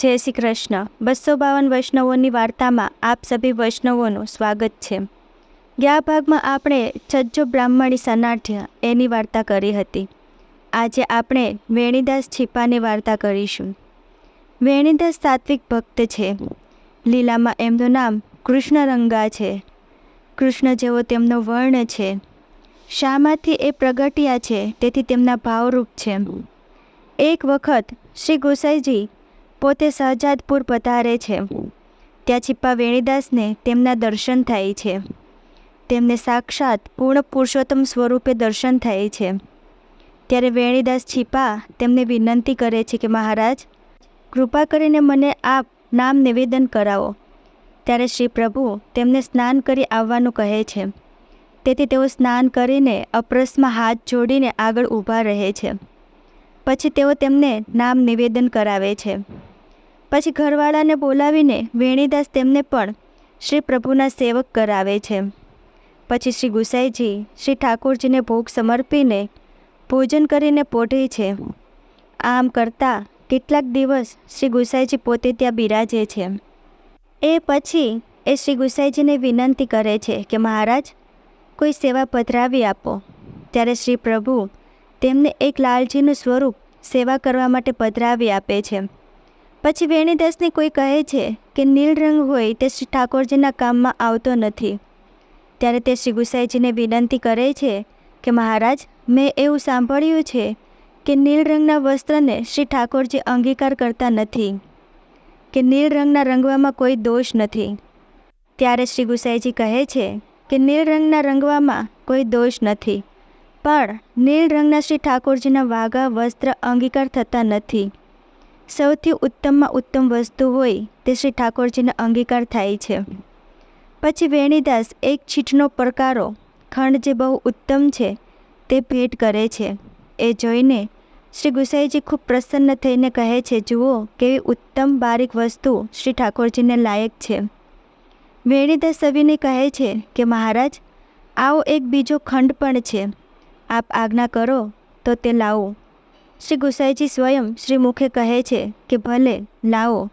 જય શ્રી કૃષ્ણ. બસો બાવન વૈષ્ણવોની વાર્તામાં આપ સભી વૈષ્ણવોનું સ્વાગત છે. ગયા ભાગમાં આપણે છજ્જો બ્રાહ્મણી સનાઢ્ય એની વાર્તા કરી હતી. આજે આપણે વેણીદાસ છીપાની વાર્તા કરીશું. વેણીદાસ સાત્વિક ભક્ત છે. લીલામાં એમનું નામ કૃષ્ણરંગા છે. કૃષ્ણ જેવો તેમનો વર્ણ છે. શામાંથી એ પ્રગટ્યા છે, તેથી તેમના ભાવરૂપ છે. એક વખત શ્રી ગોસાઈજી પોતે સહજાદપુર પધારે છે. ત્યાં છિપ્પા વેણીદાસને તેમના દર્શન થાય છે. તેમને સાક્ષાત પૂર્ણ પુરુષોત્તમ સ્વરૂપે દર્શન થાય છે. ત્યારે વેણીદાસ છિપા તેમને વિનંતી કરે છે કે, મહારાજ, કૃપા કરીને મને આપ નામ નિવેદન કરાવો. ત્યારે શ્રી પ્રભુ તેમને સ્નાન કરી આવવાનું કહે છે. તેથી તેઓ સ્નાન કરીને અપ્રસમાં હાથ જોડીને આગળ ઊભા રહે છે. પછી તેઓ તેમને નામ નિવેદન કરાવે છે. પછી ઘરવાળાને બોલાવીને વેણીદાસ તેમને પણ શ્રી પ્રભુના સેવક કરાવે છે. પછી શ્રી ગુસાઈજી શ્રી ઠાકોરજીને ભોગ સમર્પીને ભોજન કરીને પોઢે છે. આમ કરતાં કેટલાક દિવસ શ્રી ગુસાઈજી પોતે ત્યાં બિરાજે છે. એ પછી એ શ્રી ગુસાઈજીને વિનંતી કરે છે કે, મહારાજ, કોઈ સેવા પધરાવી આપો. ત્યારે શ્રી પ્રભુ તેમને એક લાલજીનું સ્વરૂપ સેવા કરવા માટે પધરાવી આપે છે. પછી વેણીદાસને કોઈ કહે છે કે નીલ રંગ હોય તે શ્રી ઠાકોરજીના કામમાં આવતો નથી. ત્યારે તે શ્રી ગુસાઈજીને વિનંતી કરે છે કે મહારાજ, મેં એવું સાંભળ્યું છે કે નીલ રંગના વસ્ત્રને શ્રી ઠાકોરજી અંગીકાર કરતા નથી, કે નીલ રંગના રંગવામાં કોઈ દોષ નથી. ત્યારે શ્રી ગુસાઈજી કહે છે કે નીલ રંગના રંગવામાં કોઈ દોષ નથી, પણ નીલ રંગના શ્રી ઠાકોરજીના વાઘા વસ્ત્ર અંગીકાર થતા નથી. સૌથી ઉત્તમમાં ઉત્તમ વસ્તુ હોય તે શ્રી ઠાકોરજીનો અંગીકાર થાય છે. પછી વેણીદાસ એક છીટનો પડકારો, ખંડ જે બહુ ઉત્તમ છે તે ભેટ કરે છે. એ જોઈને શ્રી ગુસાઈજી ખૂબ પ્રસન્ન થઈને કહે છે, જુઓ, કેવી ઉત્તમ બારીક વસ્તુ શ્રી ઠાકોરજીને લાયક છે. વેણીદાસ સવિને કહે છે કે, મહારાજ, આવો એક બીજો ખંડ પણ છે. આપ આજ્ઞા કરો તો તે લાવો. શ્રી ગુસાઈજી સ્વયં શ્રી મુખે કહે છે કે ભલે, લાવો.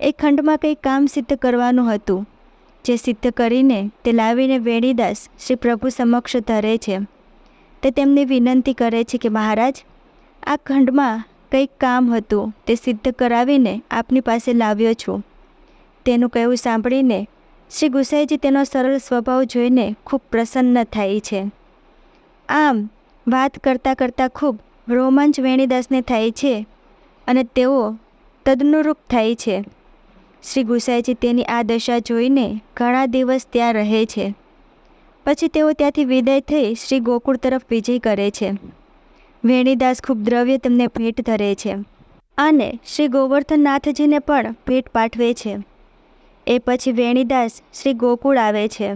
એ ખંડમાં કંઈ કામ સિદ્ધ કરવાનું હતું. જે સિદ્ધ કરીને તે લાવીને વેણીદાસ શ્રી પ્રભુ સમક્ષ ધરે છે. તે તેમની વિનંતી કરે છે કે મહારાજ, આ ખંડમાં કંઈક કામ હતું, તે સિદ્ધ કરાવીને આપની પાસે લાવ્યો છું. તેનું કહેવું સાંભળીને શ્રી ગુસાઈજી તેનો સરળ સ્વભાવ જોઈને ખૂબ પ્રસન્ન થાય છે. આમ, વાત કરતાં કરતાં ખૂબ રોમાંચ વેણીદાસને થાય છે અને તેઓ તદનુરૂપ થાય છે. શ્રી ગુસાઈજી તેની આ દશા જોઈને ઘણા દિવસ ત્યાં રહે છે. પછી તેઓ ત્યાંથી વિદાય થઈ શ્રી ગોકુળ તરફ વિજય કરે છે. વેણીદાસ ખૂબ દ્રવ્ય તેમને ભેટ ધરે છે અને શ્રી ગોવર્ધનનાથજીને પણ ભેટ પાઠવે છે. એ પછી વેણીદાસ શ્રી ગોકુળ આવે છે.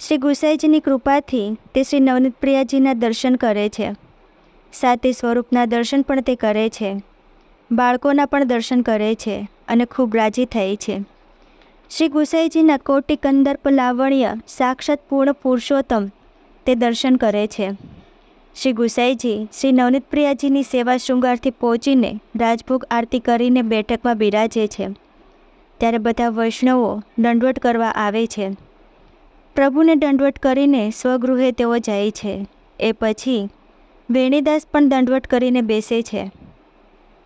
શ્રી ગુસાઈજીની કૃપાથી તે શ્રી નવનીત પ્રિયાજીના દર્શન કરે છે. સાતે સ્વરૂપના દર્શન પણ તે કરે છે. બાળકોના પણ દર્શન કરે છે અને ખૂબ રાજી થાય છે. શ્રી ગુસાઈજીના કોટી કંદર્પ લાવણ્ય સાક્ષાત પૂર્ણ પુરુષોત્તમ તે દર્શન કરે છે. શ્રી ગુસાઈજી શ્રી નવનીત પ્રિયાજીની સેવા શૃંગારથી પહોંચીને રાજભોગ આરતી કરીને બેઠકમાં બિરાજે છે. ત્યારે બધા વૈષ્ણવો દંડવટ કરવા આવે છે. પ્રભુને દંડવટ કરીને સ્વગૃહે તેઓ જાય છે. એ પછી વેણીદાસ પણ દંડવટ કરીને બેસે છે.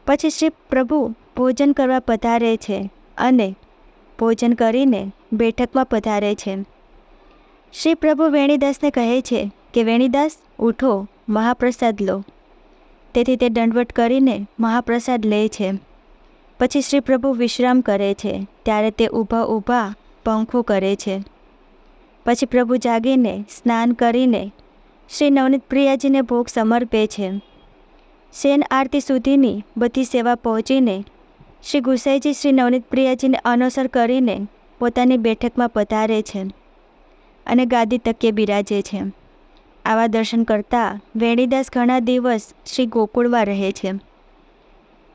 પછી શ્રી પ્રભુ ભોજન કરવા પધારે છે અને ભોજન કરીને બેઠકમાં પધારે છે. શ્રી પ્રભુ વેણીદાસને કહે છે કે, વેણીદાસ, ઉઠો, મહાપ્રસાદ લો. તેથી તે દંડવટ કરીને મહાપ્રસાદ લે છે. પછી શ્રી પ્રભુ વિશ્રામ કરે છે, ત્યારે તે ઊભા ઊભા પંખો કરે છે. પછી પ્રભુ જાગીને સ્નાન કરીને શ્રી નવનીત પ્રિયાજીને ભોગ સમર્પે છે. શેન આરતી સુધીની બધી સેવા પહોંચીને શ્રી ગુસાઈજી શ્રી નવનીત પ્રિયાજીને અનુસર કરીને પોતાની બેઠકમાં પધારે છે અને ગાદી તકે બિરાજે છે. આવા દર્શન કરતાં વેણીદાસ ઘણા દિવસ શ્રી ગોકુળમાં રહે છે.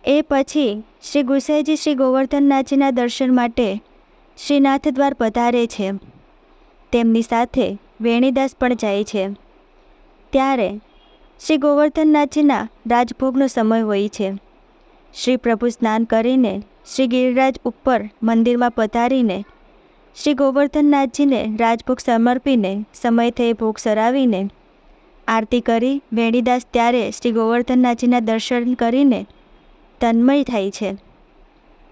એ પછી શ્રી ગુસાઈજી શ્રી ગોવર્ધનનાથજીના દર્શન માટે શ્રીનાથ દ્વાર પધારે છે. તેમની સાથે વેણીદાસ પણ જાય છે. ત્યારે શ્રી ગોવર્ધનનાથજીના રાજભોગનો સમય હોય છે. શ્રી પ્રભુ સ્નાન કરીને શ્રી ગિરિરાજ ઉપર મંદિરમાં પધારીને શ્રી ગોવર્ધનનાથજીને રાજભોગ સમર્પીને સમય થઈ ભોગ સરાવીને આરતી કરી વેણીદાસ ત્યારે શ્રી ગોવર્ધનનાથજીના દર્શન કરીને તન્મય થાય છે.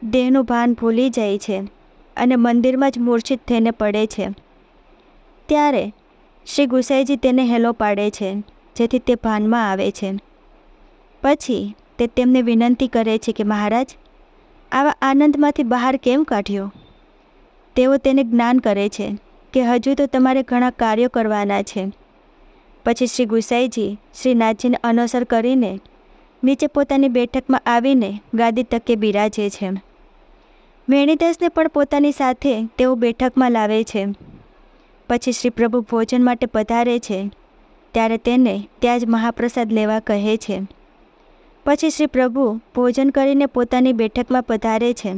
દેહનું ભાન ભૂલી જાય છે અને મંદિરમાં જ મૂર્છિત થઈને પડે છે. ત્યારે શ્રી ગુસાઈજી તેને હેલો પાડે છે, જેથી તે ભાનમાં આવે છે. પછી તે તેમને વિનંતી કરે છે કે, મહારાજ, આવા આનંદમાંથી બહાર કેમ કાઢ્યો? તેઓ તેને જ્ઞાન કરે છે કે, હજુ તો તમારે ઘણા કાર્યો કરવાના છે. પછી શ્રી ગુસાઈજી શ્રીનાથજીને અનુસર કરીને નીચે પોતાની બેઠકમાં આવીને ગાદી તકે બિરાજે છે. વેણીદાસને પણ પોતાની સાથે તેઓ બેઠકમાં લાવે છે. પછી શ્રી પ્રભુ ભોજન માટે પધારે છે, ત્યારે તેને ત્યાં જ મહાપ્રસાદ લેવા કહે છે. પછી શ્રી પ્રભુ ભોજન કરીને પોતાની બેઠકમાં પધારે છે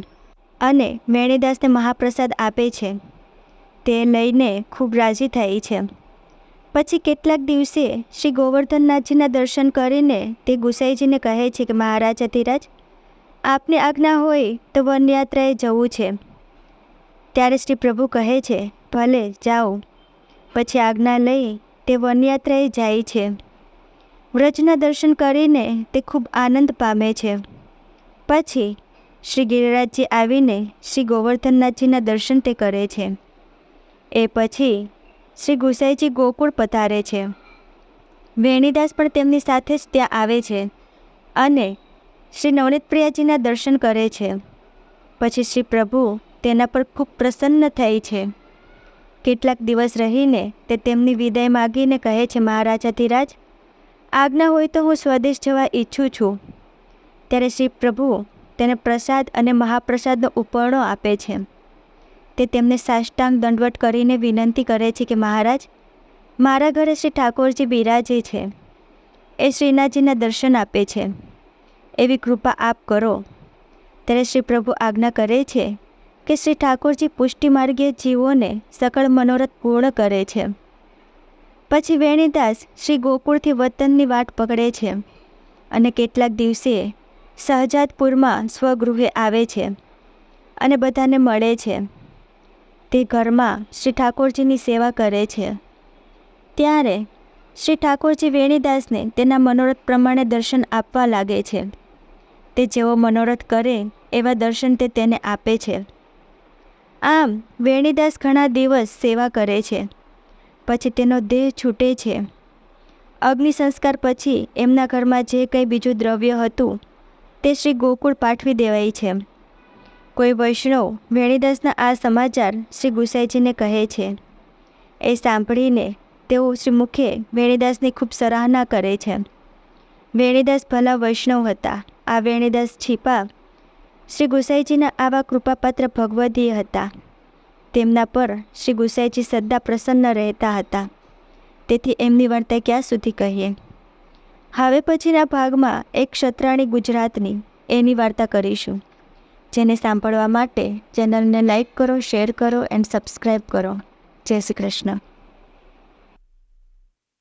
અને મેણીદાસને મહાપ્રસાદ આપે છે. તે લઈને ખૂબ રાજી થાય છે. પછી કેટલાક દિવસે શ્રી ગોવર્ધનનાથજીના દર્શન કરીને તે ગુસાઈજીને કહે છે કે, મહારાજ અધિરાજ, આપની આજ્ઞા હોય તો વનયાત્રાએ જવું છે. ત્યારે શ્રી પ્રભુ કહે છે ભલે, જાઓ. પછી આજ્ઞા લઈ તે વનયાત્રાએ જાય છે. વ્રજના દર્શન કરીને તે ખૂબ આનંદ પામે છે. પછી શ્રી ગિરિરાજજી આવીને શ્રી ગોવર્ધનનાથજીના દર્શન તે કરે છે. એ પછી શ્રી ગુસાઈજી ગોકુળ પધારે છે. વેણીદાસ પણ તેમની સાથે જ ત્યાં આવે છે અને શ્રી નવનીતપ્રિયાજીના દર્શન કરે છે. પછી શ્રી પ્રભુ તેના પર ખૂબ પ્રસન્ન થાય છે. કેટલાક દિવસ રહીને તે તેમની વિદાય માગીને કહે છે મહારાજાધિરાજ આજ્ઞા હોય તો હું સ્વદેશ જવા ઈચ્છું છું. ત્યારે શ્રી પ્રભુ તેને પ્રસાદ અને મહાપ્રસાદનો ઉપરણો આપે છે. તે તેમને સાષ્ટાંગ દંડવટ કરીને વિનંતી કરે છે કે, મહારાજ, મારા ઘરે શ્રી ઠાકોરજી બિરાજે છે. એ શ્રીનાથજીના દર્શન આપે છે. એવી કૃપા આપ કરો. ત્યારે શ્રી પ્રભુ આજ્ઞા કરે છે કે શ્રી ઠાકોરજી પુષ્ટિ માર્ગે જીવોને સકળ મનોરથ પૂર્ણ કરે છે. પછી વેણીદાસ શ્રી ગોકુળથી વતનની વાટ પકડે છે અને કેટલાક દિવસે સહજાતપુરમાં સ્વગૃહે આવે છે અને બધાને મળે છે. તે ઘરમાં શ્રી ઠાકોરજીની સેવા કરે છે. ત્યારે શ્રી ઠાકોરજી વેણીદાસને તેના મનોરથ પ્રમાણે દર્શન આપવા લાગે છે. તે જેવો મનોરથ કરે એવા દર્શન તે તેને આપે છે. આમ, વેણીદાસ ઘણા દિવસ સેવા કરે છે. પછી તેનો દેહ છૂટે છે. અગ્નિ સંસ્કાર પછી એમના ઘરમાં જે કંઈ બીજું દ્રવ્ય હતું, તે શ્રી ગોકુળ પાઠવી દેવાય છે. કોઈ વૈષ્ણવ વેણીદાસના આ સમાચાર શ્રી ગુસાઈજીને કહે છે. એ સાંભળીને તેઓ શ્રી મુખે વેણીદાસની ખૂબ સરાહના કરે છે. વેણીદાસ ભલા વૈષ્ણવ હતા. આ વેણીદાસ છીપા શ્રી ગુસાઈજીના આવા કૃપાપાત્ર ભગવદીય હતા. તેમના પર શ્રી ગુસાઈજી સદા પ્રસન્ન રહેતા હતા. તેથી એમની વાર્તા ક્યાં સુધી કહીએ? હવે પછીના ભાગમાં એક ક્ષત્રાણી ગુજરાતની એની વાર્તા કરીશું. જેને સાંભળવા માટે ચેનલને લાઇક કરો, શેર કરો, એન્ડ સબસ્ક્રાઈબ કરો. જય શ્રી કૃષ્ણ.